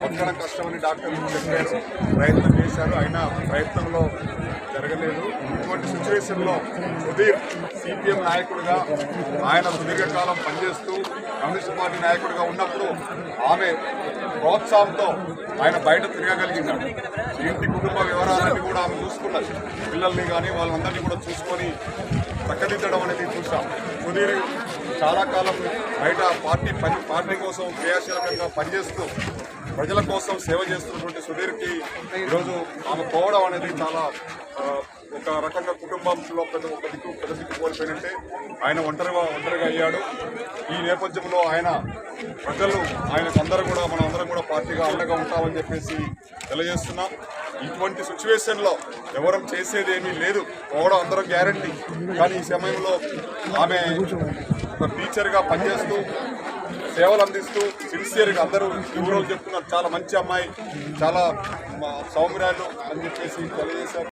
బతకడం కష్టమని డాక్టర్లు చెప్పారు ప్రయత్నం చేశారు. అయినా ప్రయత్నంలో జరగలేదు. ఇటువంటి సిచ్యువేషన్లో సుధీర్ సిపిఎం నాయకుడిగా ఆయన సుదీర్ఘకాలం పనిచేస్తూ కమ్యూనిస్ట్ పార్టీ నాయకుడిగా ఉన్నప్పుడు ఆమె ప్రోత్సాహంతో ఆయన బయట తిరగగలిగినాడు ఇంటి కుటుంబ వివరాలన్నీ కూడా ఆమె చూసుకున్నది. పిల్లల్ని కానీ వాళ్ళందరినీ కూడా చూసుకొని చక్కదిద్దడం అనేది చూసాం. సుధీర్ చాలా కాలం బయట పార్టీ పని పార్టీ కోసం క్రియాశీలకంగా పనిచేస్తూ ప్రజల కోసం సేవ చేస్తున్నటువంటి సుధీర్కి ఈరోజు ఆమె పోవడం అనేది చాలా ఒక రకంగా కుటుంబంలో పెద్ద ఒక దిక్కు పెద్ద దిక్కు కోల్పోయినట్టే ఆయన ఒంటరిగా ఒంటరిగా అయ్యాడు. ఈ నేపథ్యంలో ఆయన ప్రజలు ఆయనకు అందరూ కూడా మనం అందరం కూడా పార్టీగా అండగా ఉంటామని చెప్పేసి తెలియజేస్తున్నాం. ఇటువంటి సిచ్యువేషన్లో ఎవరం చేసేది ఏమీ లేదు. పోవడం అందరం గ్యారంటీ. కానీ ఈ సమయంలో ఆమె ఒక టీచర్గా పనిచేస్తూ సేవలు అందిస్తూ సిన్సియర్గా అందరూ ఎవరో చెప్తున్నారు. చాలా మంచి అమ్మాయి చాలా సౌమ్యాలు అని చెప్పేసి తెలియజేశారు.